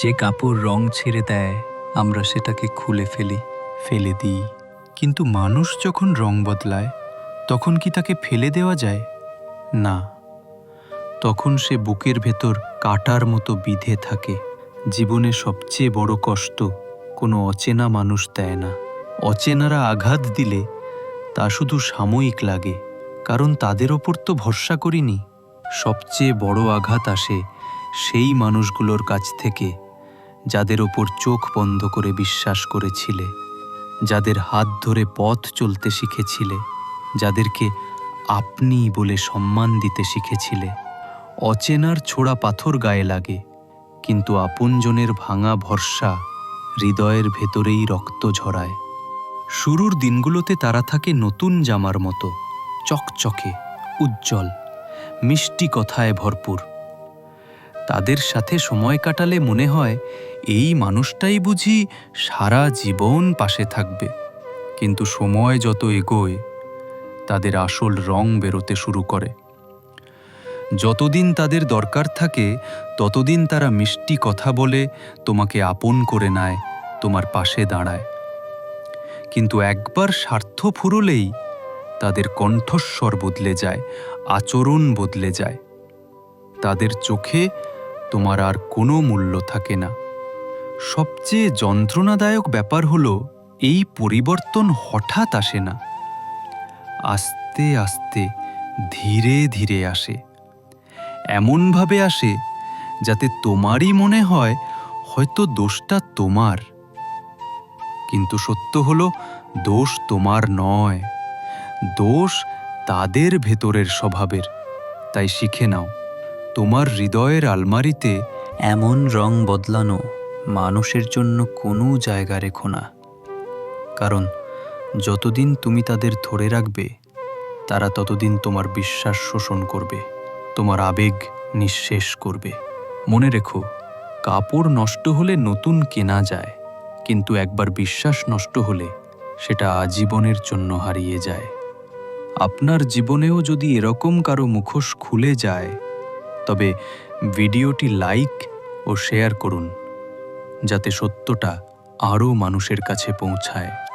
যে কাপড় রং ছেড়ে দেয়, আমরা সেটাকে খুলে ফেলি, ফেলে দিই। কিন্তু মানুষ যখন রং বদলায়, তখন কি তাকে ফেলে দেওয়া যায়? না। তখন সে বুকের ভেতর কাটার মতো বিধে থাকে। জীবনে সবচেয়ে বড় কষ্ট কোনো অচেনা মানুষ দেয় না। অচেনারা আঘাত দিলে তা শুধু সাময়িক লাগে, কারণ তাদের ওপর তো ভরসা করিনি। সবচেয়ে বড় আঘাত আসে সেই মানুষগুলোর কাছ থেকে যাদের ওপর চোখ বন্ধ করে বিশ্বাস করেছিলে, যাদের হাত ধরে পথ চলতে শিখেছিলে, যাদেরকে আপনি বলে সম্মান দিতে শিখেছিলে। অচেনার ছোড়া পাথর গায়ে লাগে, কিন্তু আপনজনের ভাঙা ভরসা হৃদয়ের ভেতরেই রক্ত ঝরায়। শুরুর দিনগুলোতে তারা থাকে নতুন জামার মতো, চকচকে, উজ্জ্বল, মিষ্টি কথায় ভরপুর। তাদের সাথে সময় কাটালে মনে হয়, এই মানুষটাই বুঝি সারা জীবন পাশে থাকবে। কিন্তু সময় যত এগোয়, তাদের আসল রং বেরোতে শুরু করে। যতদিন তাদের দরকার থাকে, ততদিন তারা মিষ্টি কথা বলে, তোমাকে আপন করে নেয়, তোমার পাশে দাঁড়ায়। কিন্তু একবার স্বার্থ ফুরলেই, তাদের কণ্ঠস্বর বদলে যায়, আচরণ বদলে যায়। তাদের চোখে তোমার আর কোনো মূল্য থাকে না। সবচেয়ে যন্ত্রণাদায়ক ব্যাপার হলো, এই পরিবর্তন হঠাৎ আসে না। আস্তে আস্তে ধীরে ধীরে আসে। এমনভাবে আসে যাতে তোমারই মনে হয় হয়তো দোষটা তোমার। কিন্তু সত্য হলো, দোষ তোমার নয়। দোষ তাদের ভেতরের স্বভাবের। তাই শিখে নাও। তোমার হৃদয়ের আলমারিতে এমন রং বদলানো মানুষের জন্য কোনো জায়গা রেখো না। কারণ যতদিন তুমি তাদের ধরে রাখবে, তারা ততদিন তোমার বিশ্বাস শোষণ করবে, তোমার আবেগ নিঃশেষ করবে। মনে রেখো, কাপড় নষ্ট হলে নতুন কেনা যায়, কিন্তু একবার বিশ্বাস নষ্ট হলে সেটা আজীবনের জন্য হারিয়ে যায়। আপনার জীবনেও যদি এরকম কারও মুখোশ খুলে যায় তবে ভিডিওটি লাইক ও শেয়ার করুন যাতে সত্যটা আরও মানুষের কাছে পৌঁছায়।